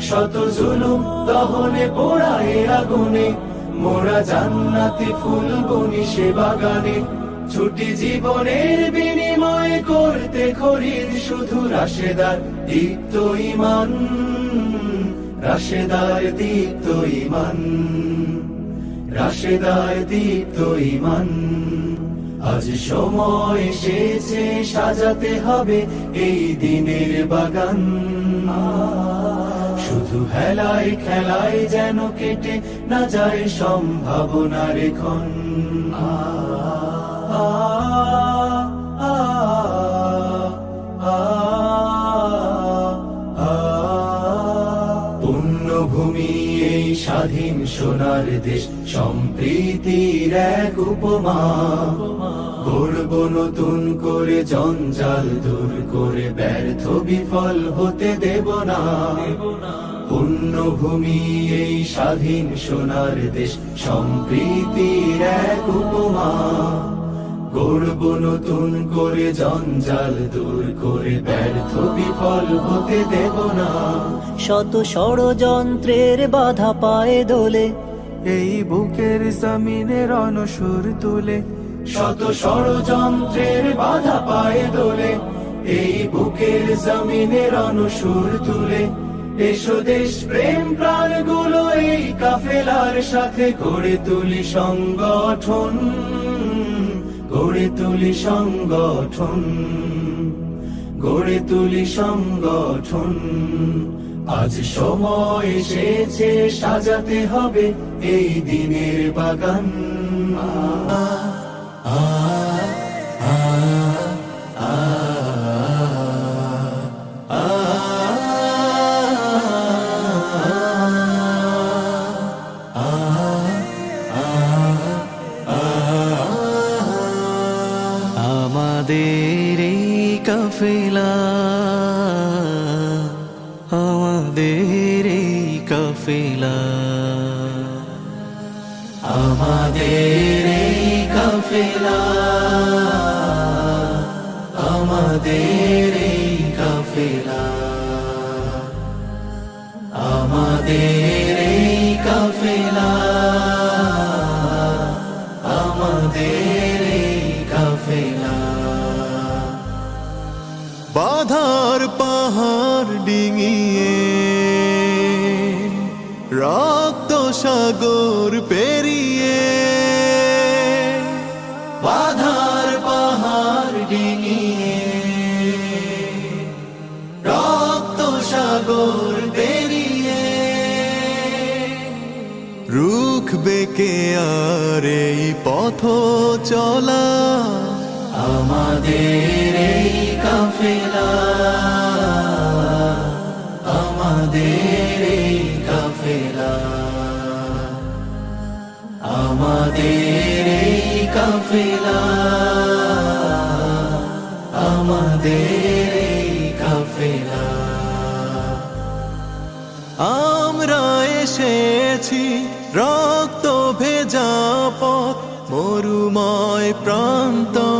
শত জুলুম দহনে পোড়ায় আগুনে, মোরা জান্নাতি ফুল বনি সে বাগানে। ছুটি জীবনের বিনিময় করতে খরিদ শুধু রাশেদার দীপ্ত ইমান, রাশেদার দীপ্ত ইমান, রাশেদার দীপ্ত ইমান। আজ সময় এসেছে, সাজাতে হবে এই দিনের বাগান। শুধু হেলায় খেলায় যেন কেটে না যায় সম্ভাবনার এখন। পুণ্যভূমি এই স্বাধীন সোনার দেশ, সম্প্রীতির এক উপমা। গড়ব নতুন করে জঞ্জাল দূর করে ব্যর্থ বিফল হতে দেব না। পুণ্যভূমি এই স্বাধীন সোনার দেশ সম্প্রীতির এক উপমা। গড়ব নতুন করে জঞ্জাল দূর করে ব্যর্থ বিফল হতে দেব না। শত ষড়যন্ত্রের বাধা পায়ে দোলে এই বুকের জমিনে রণসুর তুলে। শত ষড়যন্ত্রের বাধা পায়ে দোলে এই বুকের জমিনের অনুসুর তুলে। এসো দেশ প্রেম প্রাণগুলো এই কাফেলার সাথে গড়ে তুলি সংগঠন, গড়ে তুলি সংগঠন, গড়ে তুলি সংগঠন। আজ সময় এসেছে, সাজাতে হবে এই দিনের বাগান। বাধার পাহাড় ডিঙিয়ে, রক্ত সাগর পেরিয়ে। বাধার পাহাড় ডিঙিয়ে, রক্ত সাগর পেরিয়ে। বেঁকে আর এই পথ চলা, আমাদের কাফেলা আমাদের কাফেলা। আমাদের কাফেলা। আমাদের কাফেলা। আমরা এসেছি রক্ত ভেজা পথ মরুময় প্রান্তর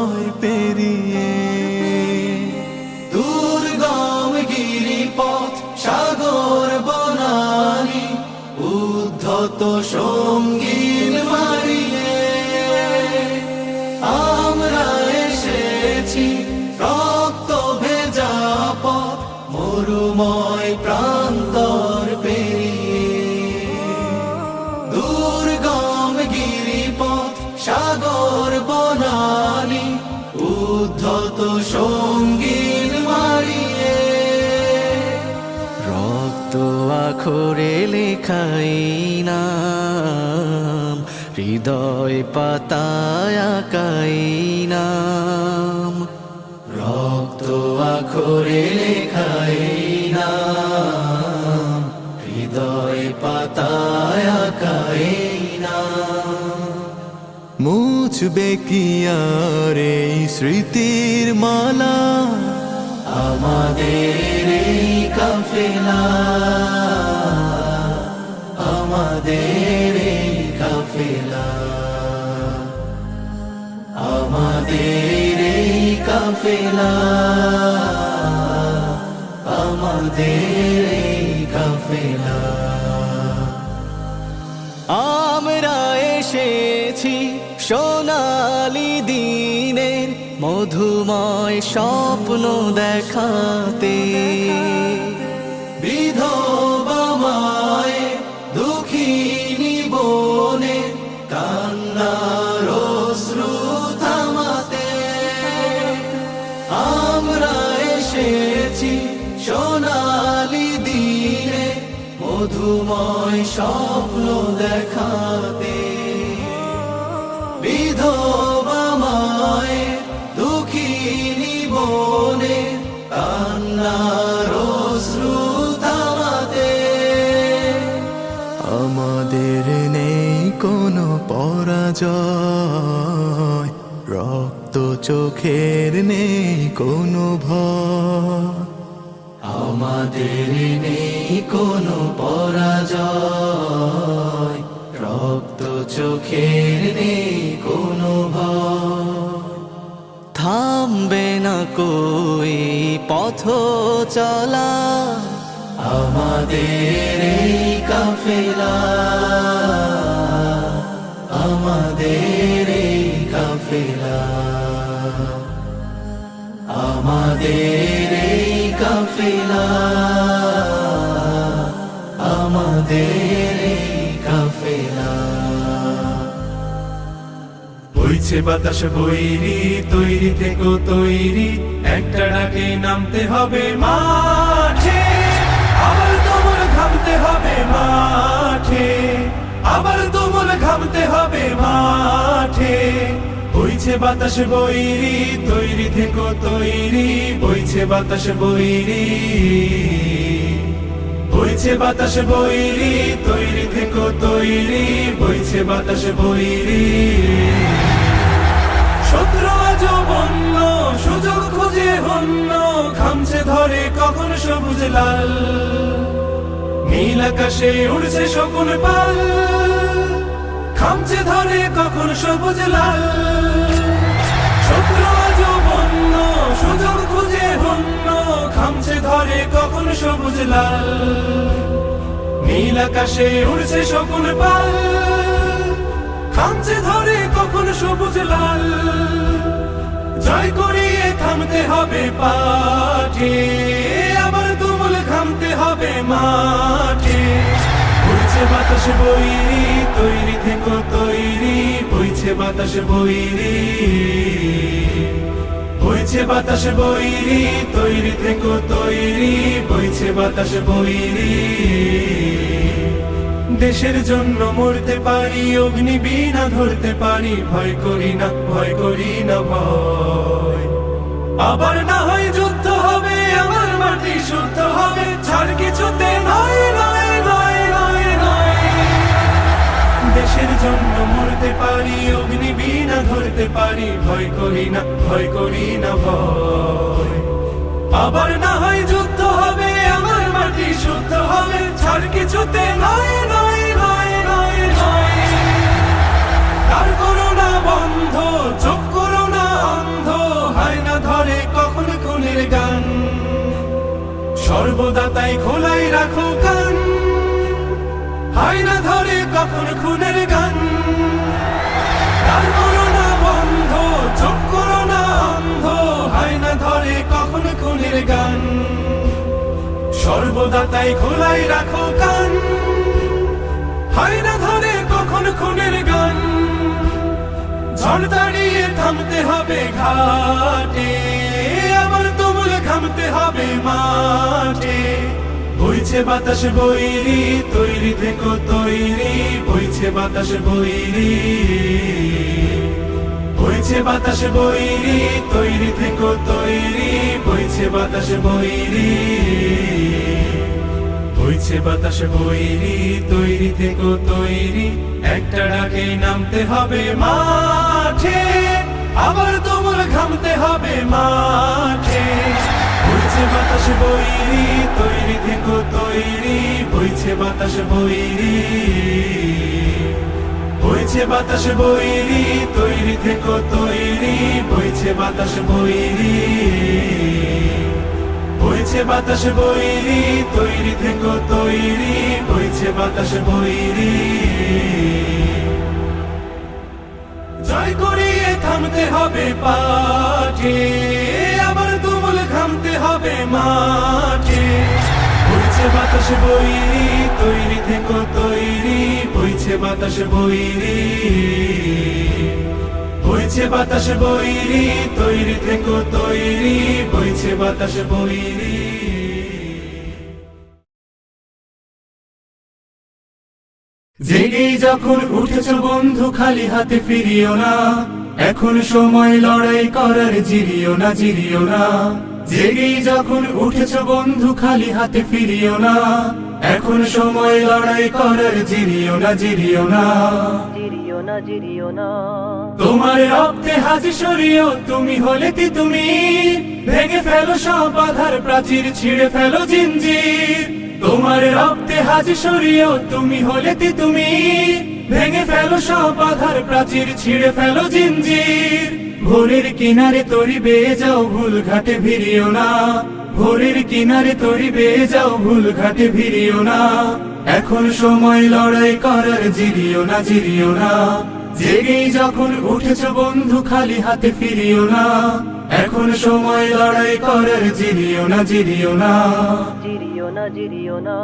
আখরে লেখাই নাম, হৃদয় পাতায় আঁকাই নাম। রক্ত আখরে লেখাই নাম, হৃদয় পাতায় আঁকাই নাম। মুছবে কি আর এই স্মৃতির মালা? আমাদের কাফেলা। আমাদের কাফেলা। আমাদের কাফেলা। আমাদের কাফেলা। আমরা এসেছি সোনালি দিনের মধুময় স্বপ্ন দেখাতে। বিধবা মায়ে মধুময় স্বপ্ন দেখাতে। বিধবা মায়ে দুঃখিনী বনে কান্নার অশ্রু থামাতে। আমাদের নেই কোনো পরাজয়, রক্ত চোখের নেই কোনো ভয়। আমাদের নেই কোনো পরাজয়। রক্ত চোখের নেই কোনো থামবে না কই পথ চলা। আমাদের এই কাফেলা। আমাদের এই কাফেলা। আমাদের এই কাফেলা। বইছে বাতাস বৈরি তৈরি থেকো তৈরি, একটা ডাকে নামতে হবে মাঠে, আবার তোমার ঘামতে হবে মাঠে, আবার তোমার ঘামতে হবে মাঠে। বইছে বাতাস বৈরি তৈরি থেকো তৈরি, বইছে বাতাস বৈরি বইছে বাতাসে বইরি তৈরি থেকো তৈরি, বইছে বাতাসে বৈরি। শত্রু আজ বন্য, সুযোগ খুঁজে হন্য খামছে ধরে কখন সবুজ লাল। নীল আকাশে উড়ছে শকুন পাল খামছে ধরে কখন সবুজ লাল। শত্রু আজ বন্য, সুযোগ খুঁজে হন্য খামছে ধরে কখন সবুজ লাল। নীল আকাশে উড়ছে শকুন পাল। খামছে ধরে কখন সবুজ লাল। জয় করিয়ে থামতে হবে পাঠে, আবার তুমুল খামতে হবে মাঠে। বইছে বাতাস বইরি তৈরি থেকো তৈরি, বইছে বাতাস বইরি বইছে বাতাস বইরি তৈরি থেকো তৈরি, বইছে বাতাস বইরি দেশের জন্য মরতে পারি, অগ্নি বিনা ধরতে পারি, ভয় করি না, ভয় করি না ভয়। আবার না হয় যুদ্ধ হবে, আমার মাটি শুদ্ধ হবে, ছাড় কিছুতে নয় নয় দেশের জন্য মরতে পারি, অগ্নি বিনা ধরতে পারি, ভয় করি না, ভয় করি না ভয়। আবার না হয় যুদ্ধ হবে, আমার মাটি শুদ্ধ হবে, ছাড় কিছুতে নয় নয় নয় নয় নয়। তার করোনা বন্ধ, চোখ করোনা অন্ধ, হয় না ধরে কখন খুনের গান। সর্বদা তাই খোলাই রাখো কান হয় না ধরে কখন খুনের গান? তার করোনা বন্ধ, চোখ করোনা অন্ধ হয় না ধরে কখন খুনের গান? সর্বদা তাই খোলাই রাখো কান। হয় না ধরে কখন খুনের গান? ঝড় দাঁড়িয়ে থামতে হবে ঘাটে, আবার তুমুল ঘামতে হবে মাঠে। বইছে বাতাস বইরি তৈরি থেকো তৈরি, বইছে বাতাস বইরি বইছে বাতাস বইরি তৈরি থেকো তৈরি, বইছে বাতাস বইরি বইছে বাতাস বইরি তৈরি থেকো তৈরি, একটা ডাকে নামতে হবে মাঠে। আবার তুমুল ঘামতে হবে মাঠে। বইছে বাতাস বইরি তৈরি থেকো, তৈরি। বইছে বাতাস বইরি বইছে বাতাস বইরি তৈরি থেকো, তৈরি। বইছে বাতাস বইরি বইছে বাতাস বইরি তৈরি থেকো, তৈরি। বইছে বাতাস বইরি থামতে হবে পাঠে, আবার তুমুল ঘামতে হবে মাঠে। বইছে বাতাস বইরি তৈরি থেকো, তৈরি। বইছে বাতাস বইরি বইছে বাতাস বইরি তৈরি থেকো, তৈরি। বইছে বাতাস বইরি জেগেই যখন উঠেছ বন্ধু, খালি হাতে ফিরিও না। এখন সময় লড়াই করার জিরিও না জিরিও না। জেগেই যখন উঠেছ বন্ধু খালি হাতে ফিরিও না। এখন সময় লড়াই করার জিরিও না জিরিও না। জিরিও না জিরিও না। তোমার রক্তে হাজি সরিও তুমি হলে কি তুমি। ভেঙে ফেলো সব বাধার প্রাচীর ছিঁড়ে ফেলো জিঞ্জির। তোমার রক্তে হাজি সরিও তুমি হলে কি তুমি। ভেঙে ফেলো সব বাধার প্রাচীর ছিঁড়ে ফেলো জিঞ্জির ভোরের কিনারে তরি বেয়ে যাও, ভুল ঘাটে ভিড়িও না। ভোরের কিনারে তরি বেয়ে যাও, ভুল ঘাটে ভিড়িও না। এখন সময় লড়াই করার জিরিও না জিরিও না। জেগেই যখন উঠেছ বন্ধু, খালি হাতে ফিরিও না। এখন সময় লড়াই করার জিরিও না জিরিও না। জিরিও না জিরিও না।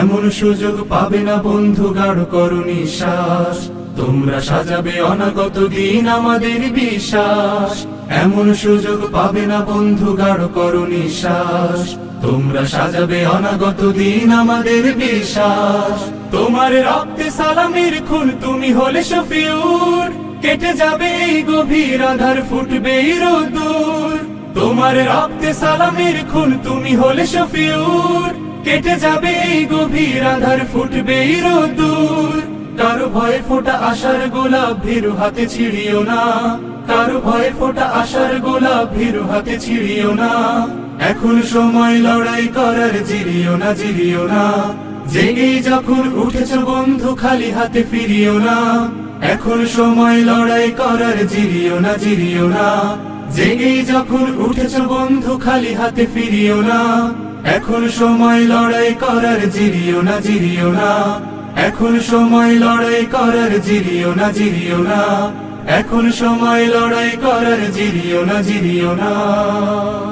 এমন সুযোগ পাবে না বন্ধু গাঢ় করো নিঃশ্বাস। তোমরা সাজাবে অনাগত দিন আমাদের বিশ্বাস। এমন সুযোগ পাবে না বন্ধু গাঢ় করো নিঃশ্বাস। তোমরা সাজাবে অনাগত দিন আমাদের বিশ্বাস। তোমার রক্তে সালামের খুন তুমি হলে শফিউর কেটে যাবে এই গভীর আধার, ফুটবে রোদুর তোমার রক্তে সালামের খুন, তুমি হলে শফিউর। কেটে যাবে এই গভীর আধার, ফুটবে রোদুর কারও ভয়ে ফোটা আশার গোলাপ, ভীরু হাতে ছিড়িও না। কারও ভয়ে ফোটা আশার গোলাপ, ভীরু হাতে ছিড়িও না। এখন সময় লড়াই করার, জিরিও না জিরিও না। জেগেই যখন উঠেছ বন্ধু, খালি হাতে ফিরিও না। এখন সময় লড়াই করার, জিরিও না জিরিও না। জেগেই যখন উঠেছ বন্ধু, খালি হাতে ফিরিও না। এখন সময় লড়াই করার, জিরিও না জিরিও না। এখন সময় লড়াই করার, জিরিও না জিরিও না। এখন সময় লড়াই করার, জিরিও না জিরিও না।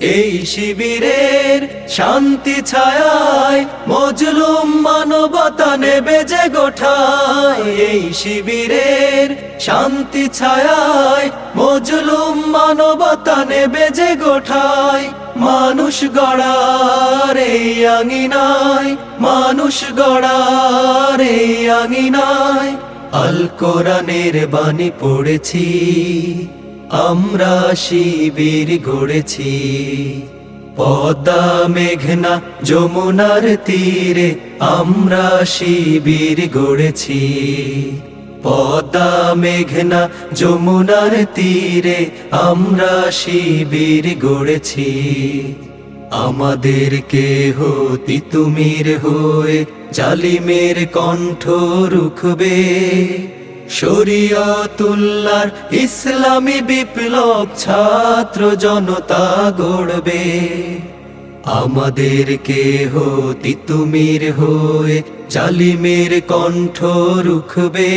এই শিবিরের শান্তি ছায়ায় মজলুম মানবতা নেবে যে গোঠায়। এই শিবিরের শান্তি ছায়ায় মজলুম মানবতা নেবে যে গোঠায়। মানুষ গড়ার এই আঙিনায়, মানুষ গড়ার এই আঙিনায়। আল কোরআনের বাণী পড়েছি। আমরা শিবির গড়েছি। পদ্মা, মেঘনা, যমুনার তীরে আমরা শিবির গড়েছি। পদ্মা, মেঘনা, যমুনার তীরে আমরা শিবির গড়েছি। আমাদের কেহ তিতুমির হয়ে জালিমের কণ্ঠ রুখবে। শরিয়তুল্লার ইসলামী বিপ্লব ছাত্র জনতা গড়বে। আমাদের কেহ তিতুমির হয়ে জালিমের কণ্ঠ রুখবে।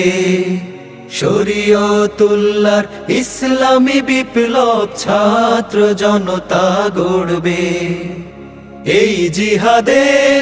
শরিয়তুল্লার ইসলামী বিপ্লব ছাত্র জনতা গড়বে। এই জিহাদের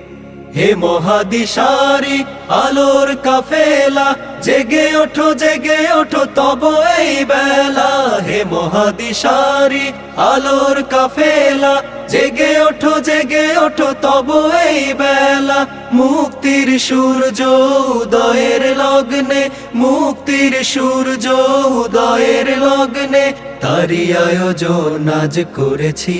হে মহাদিশারি, আলোর কাফেলা, জেগে ওঠো জেগে ওঠো তব এই বেলা। হে মহাদিশারি, আলোর কাফেলা, জেগে ওঠো জেগে ওঠো তব এই বেলা। মুক্তির সূর্য উদয়ের লগ্নে, মুক্তির সূর্য উদয়ের লগ্নে তারি আয়োজন আজ করেছি।